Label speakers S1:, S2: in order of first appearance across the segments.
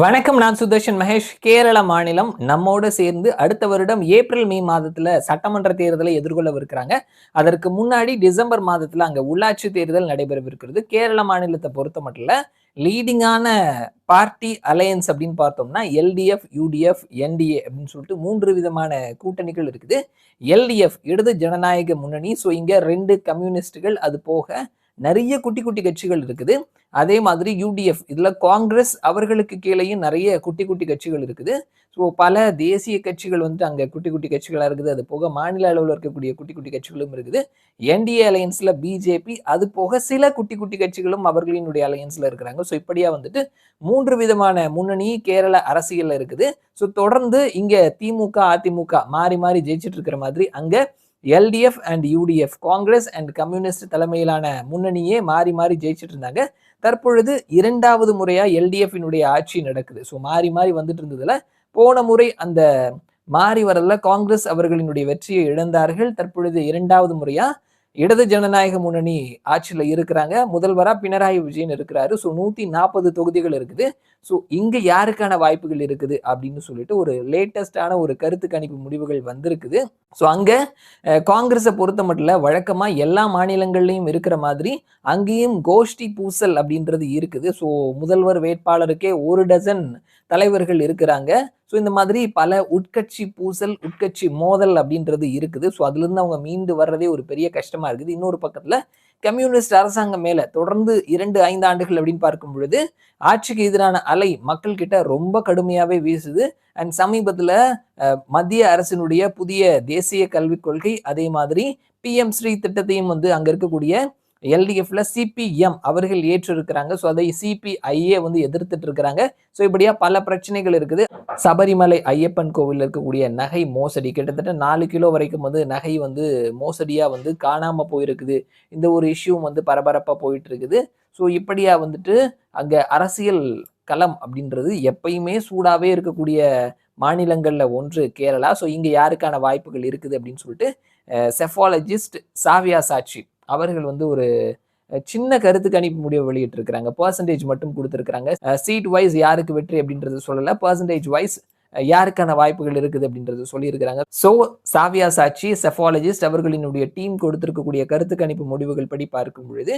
S1: வணக்கம் நான் சுதர்ஷன் மகேஷ். கேரள மாநிலம் நம்மோடு சேர்ந்து அடுத்த வருடம் ஏப்ரல் மே மாதத்தில் சட்டமன்ற தேர்தலை எதிர்கொள்ளவிருக்கிறாங்க. அதற்கு முன்னாடி டிசம்பர் மாதத்தில் அங்கே உள்ளாட்சி தேர்தல் நடைபெறவிருக்கிறது. கேரள மாநிலத்தை பொறுத்த மட்டும் லீடிங்கான பார்ட்டி அலையன்ஸ் அப்படின்னு பார்த்தோம்னா எல்டிஎஃப் யூடிஎஃப் என்டிஏ அப்படின்னு சொல்லிட்டு மூன்று விதமான கூட்டணிகள் இருக்குது. எல்டிஎஃப் இடது ஜனநாயக முன்னணி. ஸோ இங்கே ரெண்டு கம்யூனிஸ்டுகள் அது போக நிறைய குட்டி குட்டி கட்சிகள் இருக்குது. அதே மாதிரி யூடிஎஃப் இதில் காங்கிரஸ் அவர்களுக்கு கீழேயும் நிறைய குட்டி குட்டி கட்சிகள் இருக்குது. ஸோ பல தேசிய கட்சிகள் வந்து அங்கே குட்டி குட்டி கட்சிகளாக இருக்குது. அது போக மாநில அளவில் இருக்கக்கூடிய குட்டி குட்டி கட்சிகளும் இருக்குது. என்டிஏ அலையன்ஸில் பிஜேபி அது போக சில குட்டி குட்டி கட்சிகளும் அவர்களினுடைய அலையன்ஸில் இருக்கிறாங்க. ஸோ இப்படியாக வந்துட்டு மூன்று விதமான முன்னணி கேரள அரசியலில் இருக்குது. ஸோ தொடர்ந்து இங்கே திமுக அதிமுக மாறி மாறி ஜெயிச்சிட்டு இருக்கிற மாதிரி அங்கே LDF and UDF Congress and communist தலைமையிலான முன்னணியே மாறி மாறி ஜெயிச்சுட்டு இருந்தாங்க. தற்பொழுது இரண்டாவது முறையாக எல்டிஎஃபினுடைய ஆட்சி நடக்குது. ஸோ மாறி மாறி வந்துட்டு இருந்ததுல போன முறை அந்த மாறி வரல காங்கிரஸ் அவர்களினுடைய வெற்றியை இழந்தார்கள். தற்பொழுது இரண்டாவது முறையாக இடது ஜனநாயக முன்னணி ஆட்சியில் இருக்கிறாங்க. முதல்வராக பினராயி விஜயன் இருக்கிறாரு. ஸோ நூற்றி நாற்பது தொகுதிகள் இருக்குது. ஸோ இங்கே யாருக்கான வாய்ப்புகள் இருக்குது அப்படின்னு சொல்லிட்டு ஒரு லேட்டஸ்டான ஒரு கருத்து கணிப்பு முடிவுகள் வந்திருக்குது. ஸோ அங்கே காங்கிரஸை பொறுத்த மட்டும் வழக்கமாக எல்லா மாநிலங்கள்லையும் இருக்கிற மாதிரி அங்கேயும் கோஷ்டி பூசல் அப்படின்றது இருக்குது. ஸோ முதல்வர் வேட்பாளருக்கே ஒரு டசன் தலைவர்கள் இருக்கிறாங்க. ஸோ இந்த மாதிரி பல உட்கட்சி பூசல் உட்கட்சி மோதல் அப்படின்றது இருக்குது. ஸோ அதுலேருந்து அவங்க மீண்டு வர்றதே ஒரு பெரிய கஷ்டமா இருக்குது. இன்னொரு பக்கத்தில் கம்யூனிஸ்ட் அரசாங்கம் மேலே தொடர்ந்து இரண்டு ஐந்து ஆண்டுகள் அப்படின்னு பார்க்கும் பொழுது ஆட்சிக்கு எதிரான அலை மக்கள் கிட்ட ரொம்ப கடுமையாகவே வீசுது. அண்ட் சமீபத்தில் மத்திய அரசினுடைய புதிய தேசிய கல்விக் கொள்கை அதே மாதிரி பிஎம் ஸ்ரீ திட்டத்தையும் வந்து அங்கே இருக்கக்கூடிய எல்டிஎஃப்ல சிபிஎம் அவர்கள் ஏற்றிருக்கிறாங்க. ஸோ அதை சிபிஐஏ வந்து எதிர்த்துட்டு இருக்கிறாங்க. ஸோ இப்படியா பல பிரச்சனைகள் இருக்குது. சபரிமலை ஐயப்பன் கோவில் இருக்கக்கூடிய நகை மோசடி. கிட்டத்தட்ட நாலு கிலோ வரைக்கும் வந்து நகை வந்து மோசடியா வந்து காணாம போயிருக்குது. இந்த ஒரு இஷ்யூவும் வந்து பரபரப்பா போயிட்டு இருக்குது ஸோ இப்படியா வந்துட்டு அங்க அரசியல் களம் அப்படின்றது எப்பயுமே சூடாவே இருக்கக்கூடிய மாநிலங்களில் ஒன்று கேரளா. ஸோ இங்கே யாருக்கான வாய்ப்புகள் இருக்குது அப்படின்னு சொல்லிட்டு செஃபாலஜிஸ்ட் சாவியா சாட்சி. அவர்கள் வந்து ஒரு சின்ன கருத்து கணிப்பு முடிவு வெளியிட்டிருக்கிறாங்க. பர்சன்டேஜ் மட்டும் கொடுத்துருக்காங்க சீட் வைஸ் யாருக்கு வெற்றி அப்படின்றது சொல்லல. பர்சன்டேஜ் வைஸ் யாருக்கான வாய்ப்புகள் இருக்குது அப்படின்றது சொல்லியிருக்கிறாங்க. ஸோ சாவியா சாட்சி செஃபாலஜிஸ்ட் அவர்களினுடைய டீம் கொடுத்திருக்கக்கூடிய கருத்து கணிப்பு முடிவுகள் படி பார்க்கும் பொழுது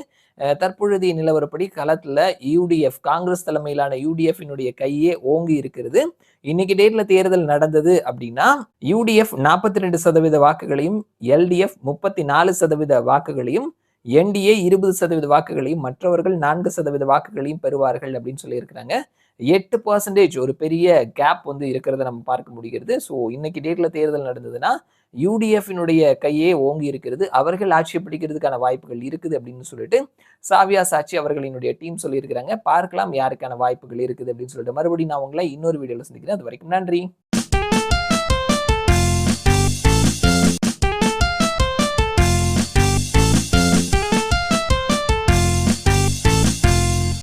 S1: தற்பொழுதைய நிலவரப்படி களத்தில் யூடிஎஃப் காங்கிரஸ் தலைமையிலான யூடிஎஃபினுடைய கையே ஓங்கி இருக்கிறது. இன்னைக்கு டேட்ல தேர்தல் நடந்தது அப்படின்னா யூடிஎஃப் நாற்பத்தி ரெண்டு சதவீத வாக்குகளையும் எல்டிஎஃப் முப்பத்தி நாலு சதவீத வாக்குகளையும் என்டிஏ இருபது சதவீத வாக்குகளையும் மற்றவர்கள் நான்கு சதவீத வாக்குகளையும் பெறுவார்கள் அப்படின்னு சொல்லியிருக்கிறாங்க. எட்டு பர்சன்டேஜ் ஒரு பெரிய கேப் வந்து இருக்கிறத நம்ம பார்க்க முடிகிறது. ஸோ இன்னைக்கு டேட்ல தேர்தல் நடந்ததுன்னா யூடிஎஃபினுடைய கையே ஓங்கி இருக்கிறது. அவர்கள் ஆட்சி பிடிக்கிறதுக்கான வாய்ப்புகள் இருக்குது அப்படின்னு சொல்லிட்டு சாவியா சாட்சி அவர்களினுடைய டீம் சொல்லியிருக்கிறாங்க. பார்க்கலாம் யாருக்கான வாய்ப்புகள் இருக்குது அப்படின்னு சொல்லிட்டு. மறுபடியும் நான் உங்களை இன்னொரு வீடியோவில் சந்திக்கிறேன். அது வரைக்கும் நன்றி.